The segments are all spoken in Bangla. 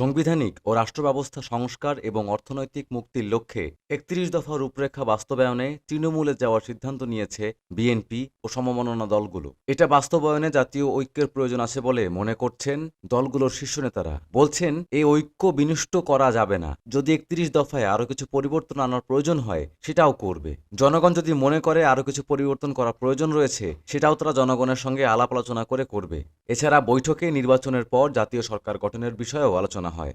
সাংবিধানিক ও রাষ্ট্র ব্যবস্থা সংস্কার এবং অর্থনৈতিক মুক্তির লক্ষ্যে একত্রিশ দফা রূপরেখা বাস্তবায়নে তৃণমূলে যাওয়ার সিদ্ধান্ত নিয়েছে বিএনপি ও সমমননা দলগুলো। এটা বাস্তবায়নে জাতীয় ঐক্যের প্রয়োজন আছে বলে মনে করছেন দলগুলোর শীর্ষ নেতারা। বলছেন এই ঐক্য বিনষ্ট করা যাবে না। যদি একত্রিশ দফায় আরও কিছু পরিবর্তন আনার প্রয়োজন হয়, সেটাও করবে। জনগণ যদি মনে করে আরও কিছু পরিবর্তন করা প্রয়োজন রয়েছে, সেটাও তারা জনগণের সঙ্গে আলাপ আলোচনা করে করবে। এছাড়া বৈঠকে নির্বাচনের পর জাতীয় সরকার গঠনের বিষয়েও আলোচনা হয়।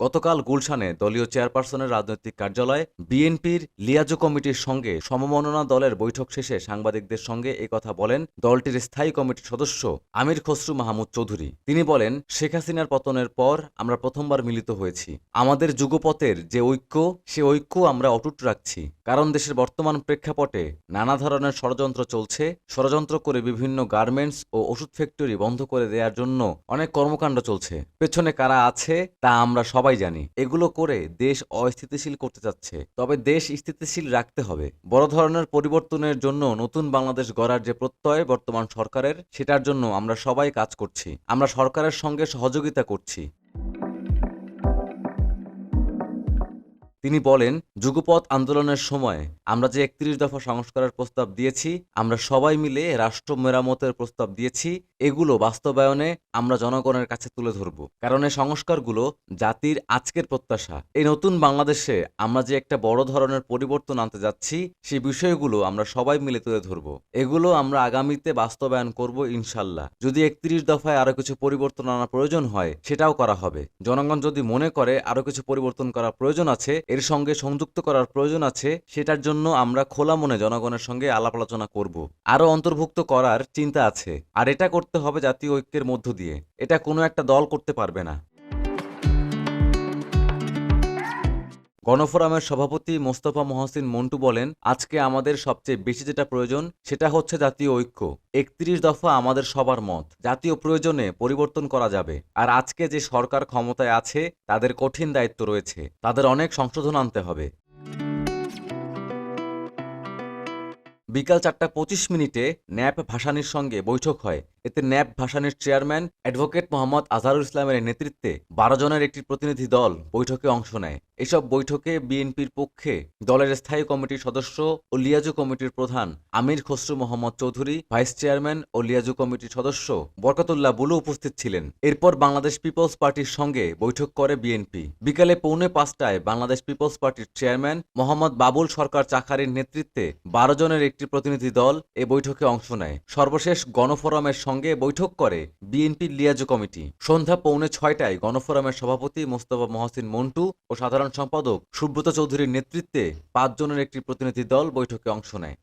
গতকাল গুলশানে দলীয় চেয়ারপারসনের রাজনৈতিক কার্যালয়ে বিএনপির লিয়াজো কমিটির সঙ্গে সমমননা দলের বৈঠক শেষে সাংবাদিকদের সঙ্গে কথা বলেন দলটির স্থায়ী কমিটির সদস্য আমির খসরু মাহমুদ চৌধুরী। তিনি বলেন, শেখ হাসিনার পতনের পর আমরা প্রথমবার মিলিত হয়েছি। আমাদের যুগপথের যে ঐক্য, সে ঐক্য আমরা অটুট রাখছি। কারণ দেশের বর্তমান প্রেক্ষাপটে নানা ধরনের ষড়যন্ত্র চলছে। ষড়যন্ত্র করে বিভিন্ন গার্মেন্টস ও ওষুধ ফ্যাক্টরি বন্ধ করে দেওয়ার জন্য অনেক কর্মকাণ্ড চলছে। পেছনে কারা আছে, তা আমরা সবাই জানি। এগুলো করে দেশ অস্থিতিশীল করতে চাচ্ছে। তবে দেশ স্থিতিশীল রাখতে হবে। বড় ধরনের পরিবর্তনের জন্য নতুন বাংলাদেশ গড়ার যে প্রত্যয় বর্তমান সরকারের, সেটার জন্য আমরা সবাই কাজ করছি। আমরা সরকারের সঙ্গে সহযোগিতা করছি। তিনি বলেন, যুগপৎ আন্দোলনের সময় আমরা যে একত্রিশ দফা সংস্কারের প্রস্তাব দিয়েছি, আমরা সবাই মিলে রাষ্ট্র মেরামতের প্রস্তাব দিয়েছি এগুলো বাস্তবায়নে আমরা জনগণের কাছে তুলে ধরব। কারণ এই সংস্কারগুলো জাতির আজকের প্রত্যাশা। এই নতুন বাংলাদেশে আমরা যে একটা বড় ধরনের পরিবর্তন আনতে যাচ্ছি, সেই বিষয়গুলো আমরা সবাই মিলে তুলে ধরব। এগুলো আমরা আগামীতে বাস্তবায়ন করব ইনশাল্লাহ। যদি একত্রিশ দফায় আরও কিছু পরিবর্তন আনা প্রয়োজন হয়, সেটাও করা হবে। জনগণ যদি মনে করে আরও কিছু পরিবর্তন করার প্রয়োজন আছে, এর সঙ্গে সংযুক্ত করার প্রয়োজন আছে, সেটার জন্য আমরা খোলা মনে জনগণের সঙ্গে আলাপ আলোচনা করব। আরও অন্তর্ভুক্ত করার চিন্তা আছে। আর এটা করতে হবে জাতীয় ঐক্যের মধ্য দিয়ে। এটা কোনো একটা দল করতে পারবে না। গণফোরামের সভাপতি মোস্তফা মহসিন মন্টু বলেন, আজকে আমাদের সবচেয়ে বেশি যেটা প্রয়োজন, সেটা হচ্ছে জাতীয় ঐক্য। একত্রিশ দফা আমাদের সবার মত। জাতীয় প্রয়োজনে পরিবর্তন করা যাবে। আর আজকে যে সরকার ক্ষমতায় আছে, তাদের কঠিন দায়িত্ব রয়েছে। তাদের অনেক সংশোধন আনতে হবে। বিকাল চারটা পঁচিশ মিনিটে ন্যাপ ভাসানির সঙ্গে বৈঠক হয়। এতে ন্যাপ ভাসানের চেয়ারম্যান অ্যাডভোকেট মোহাম্মদ আজহারুল ইসলামের নেতৃত্বে বারো জনের একটি প্রতিনিধি দল বৈঠকে অংশ নেয়। এসব বৈঠকে বিএনপির পক্ষে দলের স্থায়ী কমিটির সদস্য ও লিয়াজু কমিটির প্রধান আমির খসরু মোহাম্মদ চৌধুরী, ভাইস চেয়ারম্যান ও লিয়াজু কমিটির সদস্য বরকতুল্লাহ বুলু উপস্থিত ছিলেন। এরপর বাংলাদেশ পিপলস পার্টির সঙ্গে বৈঠক করে বিএনপি। বিকালে পৌনে পাঁচটায় বাংলাদেশ পিপলস পার্টির চেয়ারম্যান মোহাম্মদ বাবুল সরকার চাকারির নেতৃত্বে বারো জনের একটি প্রতিনিধি দল এ বৈঠকে অংশ নেয়। সর্বশেষ গণফোরামের সঙ্গে বৈঠক করে বিএনপির লিয়াজু কমিটি। সন্ধ্যা পৌনে ছয়টায় গণফোরামের সভাপতি মোস্তফা মহসিন মন্টু ও সাধারণ সম্পাদক সুব্রত চৌধুরীর নেতৃত্বে পাঁচজনের একটি প্রতিনিধি দল বৈঠকে অংশ নেয়।